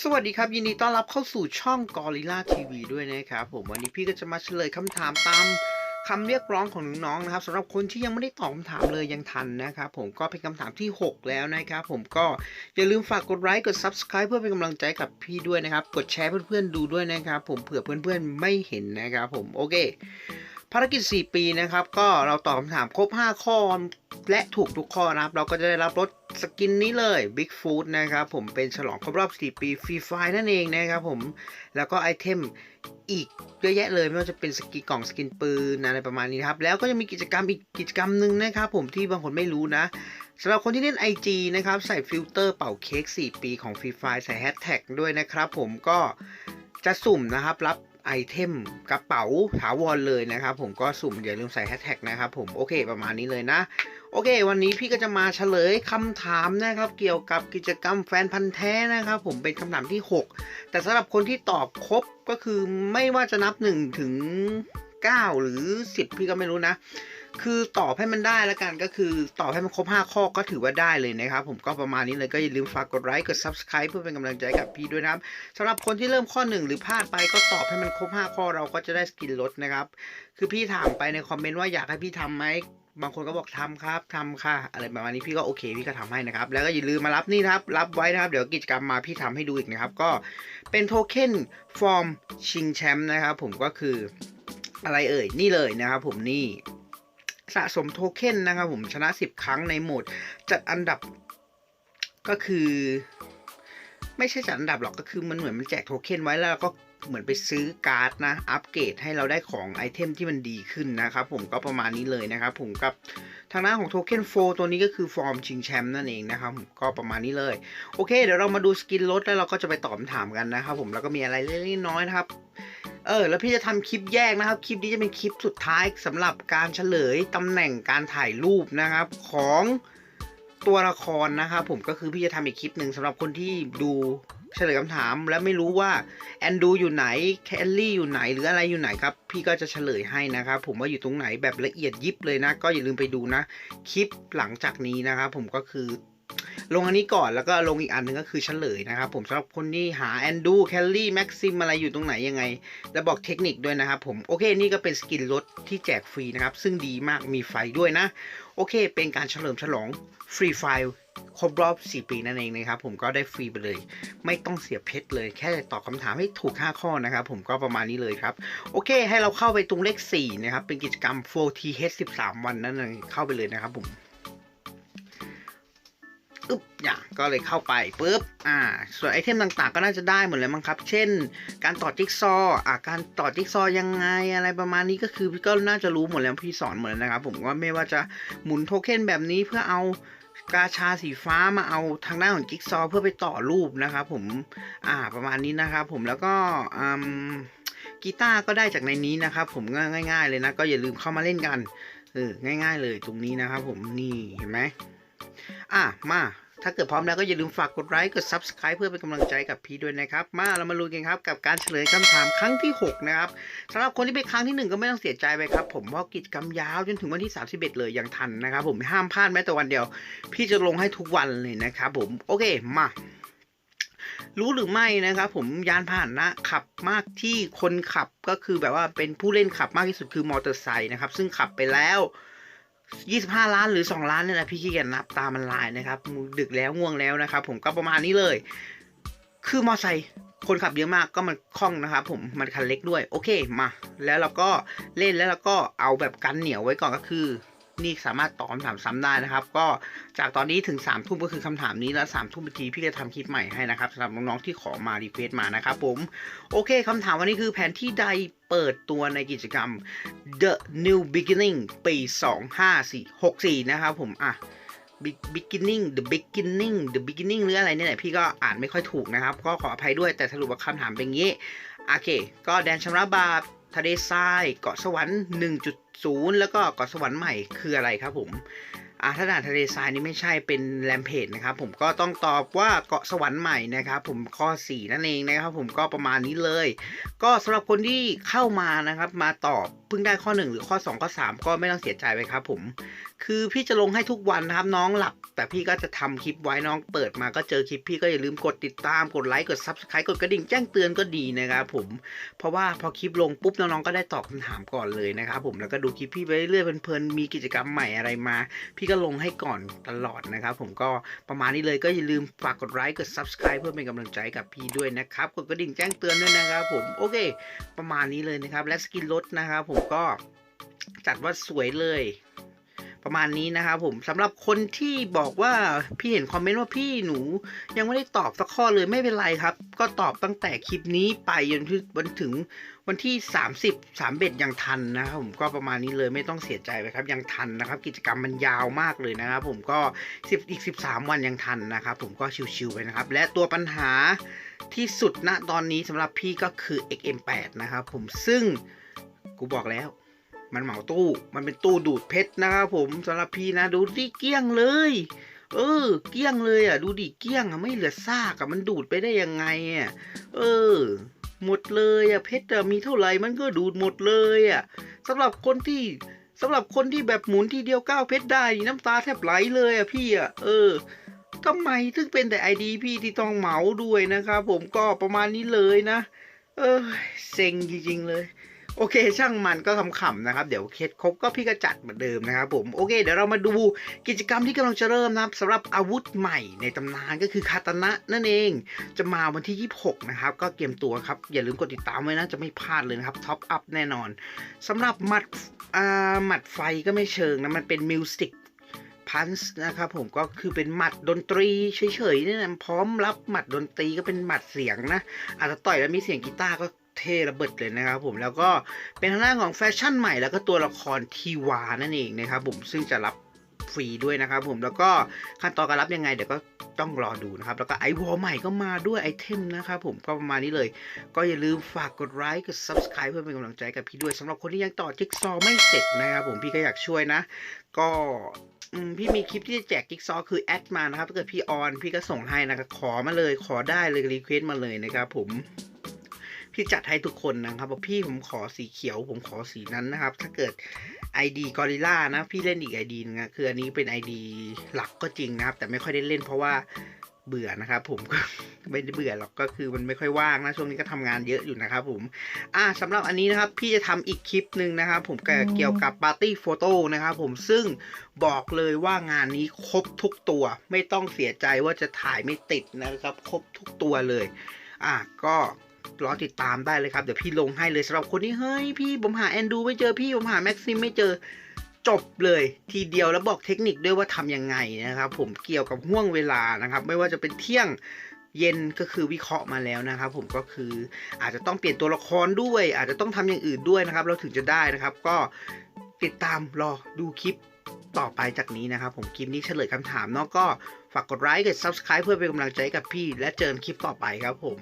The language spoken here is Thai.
สวัสดีครับ ยินดีต้อนรับเข้าสู่ช่อง Gorilla TV ด้วยนะครับผมวันนี้พี่ก็จะมาเฉลยคำถามตามคำเรียกร้องของน้องๆนะครับสำหรับคนที่ยังไม่ได้ตอบคำถามเลยยังทันนะครับผมก็เป็นคำถามที่ 6 แล้วนะครับผมก็อย่าลืมฝากกดไลค์กด Subscribe เพื่อเป็นกำลังใจกับพี่ด้วยนะครับ กดแชร์เพื่อนๆดูด้วยนะครับผมเผื่อเพื่อนๆไม่เห็นนะครับผมโอเค ภารกิจ 4 ปีนะครับ ก็เราตอบคำถามครบ 5 ข้อและถูกทุกข้อนะครับ เราก็จะได้รับรถสกินนี้เลย Big Food นะครับ ผมเป็นฉลองครบรอบ 4 ปีฟรีไฟนั่นเองนะครับผมแล้วก็ไอเทมอีกเยอะแยะเลยไม่ว่าจะเป็นสกินกล่องสกินปืนอะไรประมาณนี้ครับ แล้วก็จะมีกิจกรรมอีกกิจกรรมหนึ่งนะครับ ผมที่บางคนไม่รู้นะสำหรับคนที่เล่น IG นะครับ ใส่ฟิลเตอร์เป่าเค้ก4 ปีของฟรีไฟใส่แฮชแท็กด้วยนะครับ ผมก็จะสุ่มนะครับรับ ไอเทมกระเป๋าถาวรเลยนะครับผมก็สุ่มอย่าลืมใส่แฮชแท็กนะครับผมโอเคประมาณนี้เลยนะ โอเค วันนี้พี่ก็จะมาเฉลยคำถามนะครับ เกี่ยวกับกิจกรรมแฟนพันธ์แท้นะครับ ผมเป็นคำถามที่ 6 แต่สำหรับคนที่ตอบครบก็คือไม่ว่าจะนับ 1 ถึง 9 หรือ 10 พี่ก็ไม่รู้นะ คือตอบให้มันได้แล้วกันก็คือตอบให้มันครบ 5 ข้อก็ถือว่าได้เลยนะครับผมก็ประมาณนี้เลยก็อย่าลืมฝากกดไลค์กด Subscribe เพื่อเป็นกำลังใจกับพี่ด้วยนะครับสำหรับคนที่เริ่มข้อ 1 หรือพลาดไปก็ตอบให้มันครบ 5 ข้อเราก็จะได้สกินลดนะครับ คือพี่ถามไปในคอมเมนต์ว่าอยากให้พี่ทำไหมบางคนก็บอกทำครับทำค่ะ อะไรประมาณนี้พี่ก็โอเคพี่ก็ทำให้นะครับ แล้วก็อย่าลืมมารับนี่นะครับ รับไว้นะครับ เดี๋ยวกิจกรรมมาพี่ทำให้ดูอีกนะครับ ก็เป็นโทเค็นฟอร์มชิงแชมป์นะครับ ผมก็คืออะไรเอ่ยนี่เลยนะครับ ผมนี่ สะสมโทเค็นนะครับผมชนะ 10 ครั้งในโหมด จัดอันดับก็คือ ไม่ใช่จัดอันดับหรอกก็คือมันเหมือนมันแจกโทเค็นไว้แล้วก็ เหมือนไปซื้อการ์ดนะอัปเกรดให้เราได้ของไอเทมที่มันดีขึ้นนะครับผมก็ประมาณนี้เลยนะครับผมกับทางหน้าของโทเค็นโฟตัวนี้ก็คือฟอร์มชิงแชมป์นั่นเองนะครับผมก็ประมาณนี้เลย โอเค เดี๋ยวเรามาดูสกินลดแล้วเราก็จะไปตอบคำถามกันนะครับผมแล้วก็มีอะไรเล็กน้อยนะครับเออแล้วพี่จะทำคลิปแยกนะครับ คลิปนี้จะเป็นคลิปสุดท้ายสำหรับการเฉลยตำแหน่งการถ่ายรูปนะครับของตัวละครนะครับผมก็คือพี่จะทำอีกคลิปหนึ่งสำหรับคนที่ดู เฉลยคำถาม และไม่รู้ว่าแอนดูอยู่ไหนแคลลี่อยู่ไหนหรืออะไรอยู่ไหนครับ พี่ก็จะเฉลยให้นะครับ ผมว่าอยู่ตรงไหนแบบละเอียดยิบเลยนะ ก็อย่าลืมไปดูนะ คลิปหลังจากนี้นะครับผมก็คือ ลงอันนี้ก่อนแล้วก็ลงอีกอันหนึ่งก็คือเฉลยนะครับผมสำหรับคนที่หาแอนดูแคลลี่แม็กซิมอะไรอยู่ตรงไหนยังไง แล้วบอกเทคนิคด้วยนะครับผมโอเคนี่ก็เป็นสกินรถที่แจกฟรีนะครับ ซึ่งดีมากมีไฟด้วยนะ โอเค เป็นการเฉลิมฉลองฟรีไฟล์ครบรอบ 4 ปีนั่นเองนะครับผมก็ได้ฟรีไปเลย ไม่ต้องเสียเพชรเลย แค่ตอบคำถามให้ถูก 5 ข้อนะครับผมก็ประมาณนี้เลยครับ โอเค ให้เราเข้าไปตรงเลข 4 นะครับ เป็นกิจกรรม 4TH 13 วันนั่นเองเข้าไปเลยนะครับผม อึ๊บอย่างก็เลยเข้าไปปุ๊บอ่าส่วนไอเทมต่างๆ ก็น่าจะได้หมดเลยมั้งครับ เช่น การต่อจิ๊กซอว์อ่าการต่อจิ๊กซอวยังไงอะไรประมาณนี้ก็คือพี่ก็น่าจะรู้หมดแล้วพี่สอนหมดแล้วนะครับ ผมว่าไม่ว่าจะหมุนโทเค็นแบบนี้เพื่อเอากาชาสีฟ้ามาเอาทางด้านของจิ๊กซอว์เพื่อไปต่อรูปนะครับผมอ่าประมาณนี้นะครับผมแล้วก็อืมกีตาร์ก็ได้จากในนี้นะครับผมง่ายๆเลยนะ ก็อย่าลืมเข้ามาเล่นกันเออง่าย ๆ เลยตรงนี้นะครับผมนี่เห็นไหม อะมา ถ้าเกิดพร้อมแล้วก็อย่าลืมฝากกดไลค์กด Subscribe เพื่อเป็นกำลังใจกับพี่ด้วยนะครับ มาเรามาลุ้นกันครับกับการเฉลยคำถามครั้งที่ 6 นะครับสำหรับคนที่เป็นครั้งที่ 1 ก็ไม่ต้องเสียใจไปครับ ผมเพราะกิจกรรมยาวจนถึงวันที่ 31 เลยยังทันนะครับผมห้ามพลาดแม้แต่วันเดียว พี่จะลงให้ทุกวันเลยนะครับผมโอเคมารู้หรือไม่นะครับผมยานพาหนะขับมากที่คนขับก็คือแบบว่าเป็นผู้เล่นขับมากที่สุดคือมอเตอร์ไซค์นะครับ ซึ่งขับไปแล้ว 25 ล้านหรือ 2 ล้านเนี่ยนะพี่ขี้เกียจนับตามมันลายนะครับดึกแล้วง่วงแล้วนะครับ ผมก็ประมาณนี้เลย คือมอไซค์คนขับเยอะมากก็มันคล่องนะครับผมมันคันเล็กด้วยโอเคมา แล้วเราก็เล่นแล้วเราก็เอาแบบกันเหนียวไว้ก่อนก็คือ นี่สามารถตอบคำถามซ้ำได้นะครับ ก็จากตอนนี้ถึง3ามทุ่มก็คือคำถามนี้แล้ว3ามทุ่มทีพี่จะทำคลิปใหม่ให้นะครับสำหรับน้องๆที่ขอมารีเควสมานะครับผมโอเคคำถามวันนี้คือแผนที่ใดเปิดตัวในกิจกรรม The New Beginning ปี 2564 นะครับผมอะ Beginning The Beginning The Beginning หรืออะไรเนี่ยแหละพี่ก็อ่านไม่ค่อยถูกนะครับ ก็ขออภัยด้วยแต่สรุปว่าคำถามเป็นงี้ โอเค ก็แดนชำระบาป ทะเลทรายเกาะสวรรค์ 1.0 แล้วก็เกาะสวรรค์ใหม่คืออะไรครับผมอาถ้าด่านทะเลทรายนี่ไม่ใช่เป็นแรมเพจนะครับผมก็ต้องตอบว่าเกาะสวรรค์ใหม่นะครับผมข้อ 4 นั่นเองนะครับผมก็ประมาณนี้เลย ก็สำหรับคนที่เข้ามานะครับมาตอบเพิ่งได้ข้อ 1 หรือข้อ 2 ข้อ 3 ก็ไม่ต้องเสียใจไปครับผม คือพี่จะลงให้ทุกวันนะครับน้องหลับ แต่พี่ก็จะทำคลิปไว้น้องเปิดมาก็เจอคลิปพี่ก็อย่าลืมกดติดตามกดไลค์กด subscribe กดกระดิ่งแจ้งเตือนก็ดีนะครับผมเพราะว่าพอคลิปลงปุ๊บน้องๆก็ได้ตอบคำถามก่อนเลยนะครับผมแล้วก็ดูคลิปพี่ไปเรื่อยๆเพลินๆมีกิจกรรมใหม่อะไรมา พี่ก็ลงให้ก่อนตลอดนะครับผมก็ประมาณนี้เลยก็อย่าลืมฝากกดไลค์กด subscribe เพื่อเป็นกำลังใจกับพี่ด้วยนะครับกดกระดิ่งแจ้งเตือนด้วยนะครับผมโอเค ประมาณนี้เลยนะครับและสกินรถนะครับผมก็จัดว่าสวยเลย ประมาณนี้นะครับผมสำหรับคนที่บอกว่าพี่เห็นคอมเมนต์ว่าพี่หนู ยังไม่ได้ตอบสักข้อเลยไม่เป็นไรครับ ก็ตอบตั้งแต่คลิปนี้ไปจนถึงวันถึงวันที่ 30 3เบ็ดยังทันนะครับผมก็ประมาณนี้เลยไม่ต้องเสียใจไปครับยังทันนะครับ กิจกรรมมันยาวมากเลยนะครับผมก็10อีก 13 วันยังทันนะครับผมก็ชิวๆไปนะครับ และตัวปัญหาที่สุดณตอนนี้สำหรับพี่ก็คือ XM8 นะครับผมซึ่งกูบอกแล้ว มันเหมาตู้ มันเป็นตู้ดูดเพชรนะครับผมสำหรับพี่นะดูดิเกลี้ยงเลย เออ เกลี้ยงเลยอะ ดูดิเกลี้ยงอะไม่เหลือซากอะมันดูดไปได้ยังไงอะเออ หมดเลยอะเพชรอะมีเท่าไหร่มันก็ดูดหมดเลยอะสำหรับคนที่สำหรับคนที่แบบหมุนทีเดียวเก้าเพชรได้นี่น้ำตาแทบไหลเลยอะพี่อะเออทำไมถึงเป็นแต่ไอดีพี่ที่ต้องเหมาด้วยนะครับผมก็ประมาณนี้เลยนะ เออเซ็งจริงๆเลย โอเค ช่างมันก็ขำๆนะครับ เดี๋ยวเคสครบก็พี่ก็จัดเหมือนเดิมนะครับผมโอเคเดี๋ยวเรามาดูกิจกรรมที่กำลังจะเริ่มนะครับสำหรับอาวุธใหม่ในตำนานก็คือคาตานะนั่นเอง จะมาวันที่ 26 นะครับ ก็เตรียมตัวครับ อย่าลืมกดติดตามไว้นะ จะไม่พลาดเลยนะครับท็อปอัพแน่นอนสำหรับหมัดอ่าหมัดไฟก็ไม่เชิงนะ มันเป็นมิวสิกพันส์นะครับผมก็คือเป็นหมัดดนตรีเฉยๆนี่นะพร้อมรับหมัดดนตรีก็เป็นหมัดเสียงนะ อาจจะต่อยแล้วมีเสียงกีตาร์ก็ เท่ระเบิดเลยนะครับผมแล้วก็เป็นทางด้านของแฟชั่นใหม่แล้วก็ตัวละครทีวานั่นเองนะครับผมซึ่งจะรับฟรีด้วยนะครับผมแล้วก็ขั้นตอนการรับยังไงเดี๋ยวก็ต้องรอดูนะครับ แล้วก็ไอวอลใหม่ก็มาด้วยไอเทมนะครับผมก็ประมาณนี้เลย ก็อย่าลืมฝากกดไลค์กด subscribe เพื่อเป็นกำลังใจกับพี่ด้วยสำหรับคนที่ยังต่อจิ๊กซอว์ไม่เสร็จนะครับผมพี่ก็อยากช่วยนะ ก็พี่มีคลิปที่จะแจกจิ๊กซอว์คือแอดมานะครับถ้าเกิดพี่ออนพี่ก็ส่งให้นะครับขอมาเลยขอได้เลยรีเควสมาเลยนะครับผม พี่จัดให้ทุกคนนะครับบอกพี่ผมขอสีเขียว ผมขอสีนั้นนะครับ ถ้าเกิด ID กอริล่านะพี่เล่นอีก ID นึงนะคืออันนี้เป็น ID หลักก็จริงนะครับ แต่ไม่ค่อยได้เล่นเพราะว่าเบื่อนะครับผมก็ไม่ได้เบื่อหรอกก็คือมันไม่ค่อยว่างนะช่วงนี้ก็ทำงานเยอะอยู่นะครับผมอ่าสำหรับอันนี้นะครับพี่จะทำอีกคลิปหนึ่งนะครับผมเกี่ยวกับปาร์ตี้โฟโต้นะครับผมซึ่งบอกเลยว่างานนี้ครบทุกตัว ไม่ต้องเสียใจว่าจะถ่ายไม่ติดนะครับ ครบทุกตัวเลย อะก็ รอติดตามได้เลยครับ เดี๋ยวพี่ลงให้เลยสำหรับคนที่เฮ้ยพี่ผมหาแอนดูไม่เจอพี่ผมหาแม็กซิมไม่เจอจบเลยทีเดียวแล้วบอกเทคนิคด้วยว่าทำยังไงนะครับ ผมเกี่ยวกับห่วงเวลานะครับ ไม่ว่าจะเป็นเที่ยงเย็นก็คือวิเคราะห์มาแล้วนะครับ ผมก็คืออาจจะต้องเปลี่ยนตัวละครด้วย อาจจะต้องทำอย่างอื่นด้วยนะครับ เราถึงจะได้นะครับ ก็ติดตามรอดูคลิปต่อไปจากนี้นะครับ ผมคลิปนี้เฉลยคำถามเนาะก็ฝากกดไลค์กด subscribe เพื่อเป็นกำลังใจกับพี่ และเจอกันคลิปต่อไปครับผม